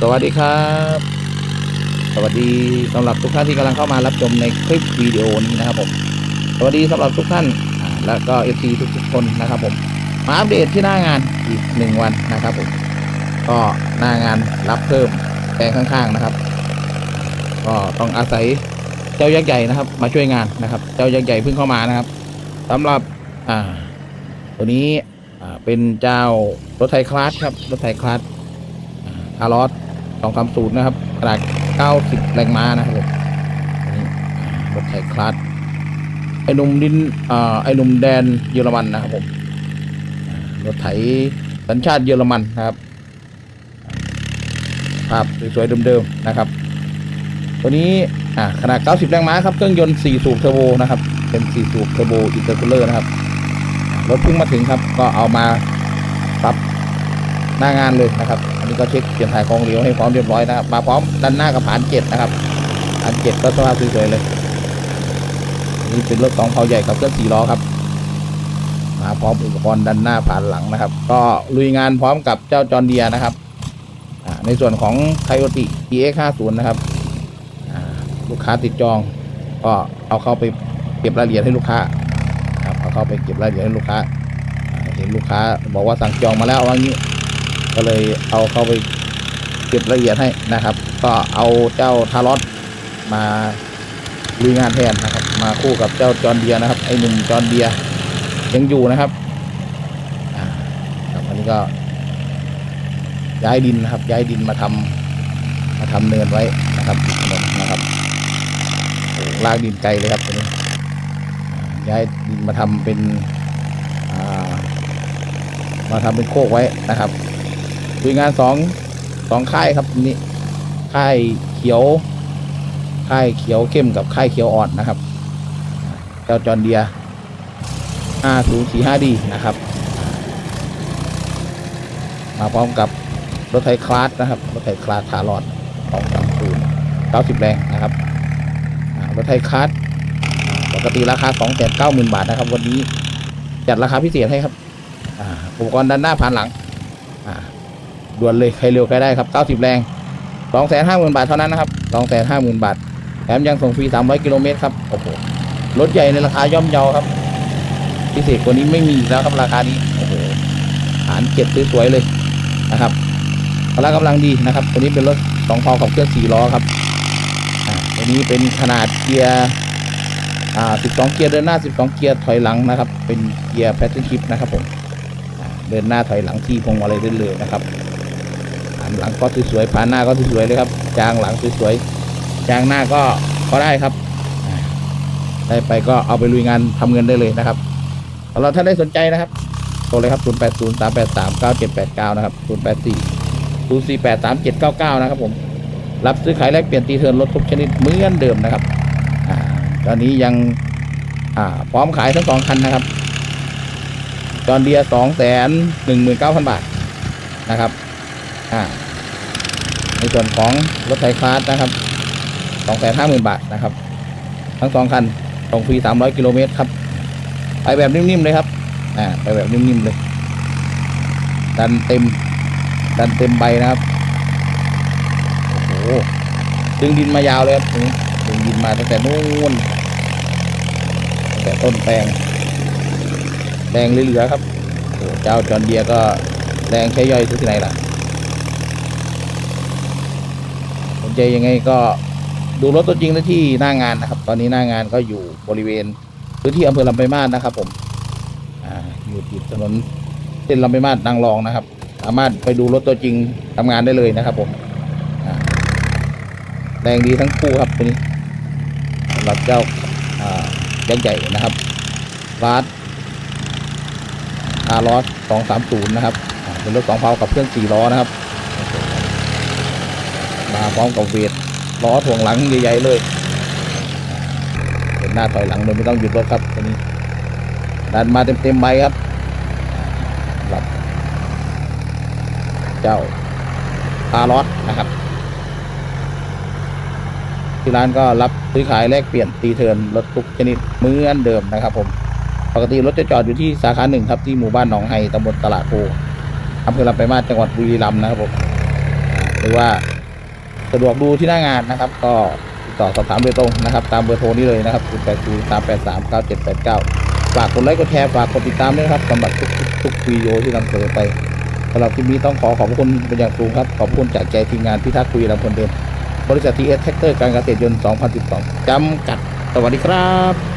สวัสดีครับ สวัสดีสำหรับทุกท่านที่กำลังเข้ามารับชมในคลิปวิดีโอนี้นะครับผมสวัสดีสำหรับทุกท่านและก็เอฟซีทุกๆคนนะครับผมมาอัปเดตที่หน้างานอีกหนึ่งวันนะครับผมก็หน้างานรับเพิ่มแปลงข้างๆนะครับ ก็ต้องอาศัยเจ้ายักษ์ใหญ่นะครับ มาช่วยงานนะครับ เจ้ายักษ์ใหญ่เพิ่งเข้ามานะครับสำหรับอ่าตัวนี้อ่าเป็นเจ้ารถไทยคลาสครับรถไทยคลาส คาร์ลอสสองสามศูนย์นะครับขนาดเก้าสิบแรงม้านะครับผมอันนี้อ่ารถไทยคลาสไอ้หนุ่มดินอ่าไอ้หนุ่มแดนเยอรมันนะครับผมรถไถสัญชาติเยอรมันนะครับภาพสวยๆเดิมๆนะครับ ตัวนี้อ่าขนาด 90 แรงม้าครับเครื่องยนต์4สูบเทอร์โบนะครับ เป็น4สูบเทอร์โบอินเตอร์คูลเลอร์นะครับรถเพิ่งมาถึงครับ ก็เอามาปรับ หน้างานเลยนะครับ อันนี้ก็เช็คเปลี่ยนถ่ายของเหลวให้พร้อมเรียบร้อยนะครับ มาพร้อมด้านหน้ากับผานเจ็ดนะครับผานเจ็ดก็สภาพสวยๆเลย นี่เป็นรถสองเผาใหญ่กับเครื่องสี่ล้อครับ มาพร้อมอุปกรณ์ด้านหน้าผ่านหลังนะครับ ก็ลุยงานพร้อมกับเจ้าจอร์เดียนะครับ ในส่วนของไคโอติ EX50 นะครับ ลูกค้าติดจอง ก็เอาเข้าไปเก็บรายละเอียดให้ลูกค้าครับเอาเข้าไปเก็บรายละเอียดให้ลูกค้าเห็นลูกค้าบอกว่าสั่งจองมาแล้วว่างี้ ก็เลยเอาเข้าไปเก็บละเอียดให้นะครับ ก็เอาเจ้าทารอสมาลุยงานแทนนะครับ มาคู่กับเจ้าจอนเดียนะครับ ไอหนุ่มจอนเดียยังอยู่นะครับอ่าครับอันนี้ก็ ย้ายดินนะครับ ย้ายดินมาทำมาทำเนินไว้นะครับถนนนะครับลากดินไกลเลยครับตัวนี้ย้ายดินมาทำเป็นอ่ามาทำเป็นโคกไว้นะครับ คุยงานสองสองค่ายครับนี่ค่ายเขียว ค่ายเขียวเข้มกับค่ายเขียวอ่อนนะครับเจ้าจอนเดีย 5045D นะครับ มาพร้อมกับรถไถคลาสนะครับ รถไถคลาสขาหลอด230 90แรงนะครับ รถไถคลาสปกติราคา2 9 0 0 0 0บาทนะครับ วันนี้จัดราคาพิเศษให้ครับอุปกรณ์ด้านหน้าผ่านหลัง ด่วนเลยใครเร็วใครได้ครับ 90 แรง 250,000 บาทเท่านั้นนะครับ 250,000 บาทแถมยังส่งฟรี 300 กิโลเมตรครับโอ้โหรถใหญ่ในราคาย่อมเยาครับพิเศษกว่านี้ไม่มีแล้วครับราคานี้โอ้โหฐานเก็บสวยๆเลยนะครับพละกำลังดีนะครับตัวนี้เป็นรถสองพอขับเคลื่อน4ล้อครับอ่าตัวนี้เป็นขนาดเกียร์อ่า12เกียร์เดินหน้า12เกียร์ถอยหลังนะครับ เป็นเกียร์แพทเทิร์นชิพนะครับผมเดินหน้าถอยหลังที่พวงมาลัยได้เลยนะครับ หลังก็สวยๆผ่านหน้าก็สวยๆเลยครับ จางหลังสวยๆจางหน้าก็ก็ได้ครับ ได้ไปก็เอาไปลุยงานทำเงินได้เลยนะครับสำหรับท่าได้สนใจนะครับโทรเลยครับ 0 8 0 3 8 3 9 7 8 9 นะครับ 0 8 4 0 4 8 3 7 9 9 นะครับผม รับซื้อขายแลกเปลี่ยนตีเทิร์นรถทุกชนิดเหมือนเดิมนะครับอ่าตอนนี้ยังอ่าพร้อมขายทั้งสองคันนะครับจอนเดียสองแสนหนึ่งหมื่นเก้าพันบาทนะครับ อ่า ในส่วนของรถไถคลาสนะครับสองแสนห้าหมื่นบาทนะครับ ทั้งสองคันส่งฟรีสามร้อยกิโลเมตรครับ ไปแบบนิ่มๆเลยครับ อ่า ไปแบบนิ่มๆเลย ดันเต็ม ดันเต็มใบนะครับ โอ้โห ดึงดินมายาวเลยครับตรงนี้ดึงดินมาตั้งแต่นู้นตั้งแต่ต้นแปลงแรงเหลือๆครับ เจ้าจอนเดียก็แรงใช้ย่อยที่ไหนล่ะสน ใจยังไงก็ดูรถตัวจริงได้ที่หน้างานนะครับ ตอนนี้หน้างานก็อยู่บริเวณพื้นที่อำเภอลำปมาศนะครับ ผมอ่าอยู่ติดถนนเส้นลำปมาศนางรองนะครับ สามารถไปดูรถตัวจริงทำงานได้เลยนะครับ ผมแรงดีทั้งคู่ครับตัวนี้สำหรับเจ้าอ่ายักษ์ใหญ่นะครับฟาสอาร์ลอสสองสามศูนย์นะครับ เป็นรถสองเพากับเครื่องสี่ล้อนะครับ มาพร้อมกับเวทล้อถ่วงหลังใหญ่ๆเลยเป็นหน้าถอยหลังโดยไม่ต้องหยุดรถครับตัวนี้ดันมาเต็มๆใบครับหรับเจ้าอาร์ลอสนะครับ ที่ร้านก็รับซื้อขายแลกเปลี่ยนตีเทินรถทุกชนิดเหมือนเดิมนะครับผมปกติรถจะจอดอยู่ที่สาขาหนึ่งครับที่หมู่บ้านหนองไฮตำบลตลาดโพอำเภอลำปลายมาจังหวัดบุรีรัมย์นะครับผมหรือว่า สะดวกดูที่หน้างานนะครับ ก็ติดต่อสอบถามโดยตรงนะครับ ตามเบอร์โทรนี้เลยนะครับ0 8 0 3 8 3 9 7 8 9 ฝากกดไลค์กดแชร์ฝากกดติดตามด้วยนะครับสำหรับทุกทุกวิดีโอที่นำเสนอไปสำหรับที่นี้ต้องขอขอบคุณเป็นอย่างสูงครับ ขอบคุณจากใจทีมงานพิทักษ์คุยลำพลเดิมบริษัททีเอสแท็กเตอร์การเกษตรยนต์ 2012 จำกัด สวัสดีครับ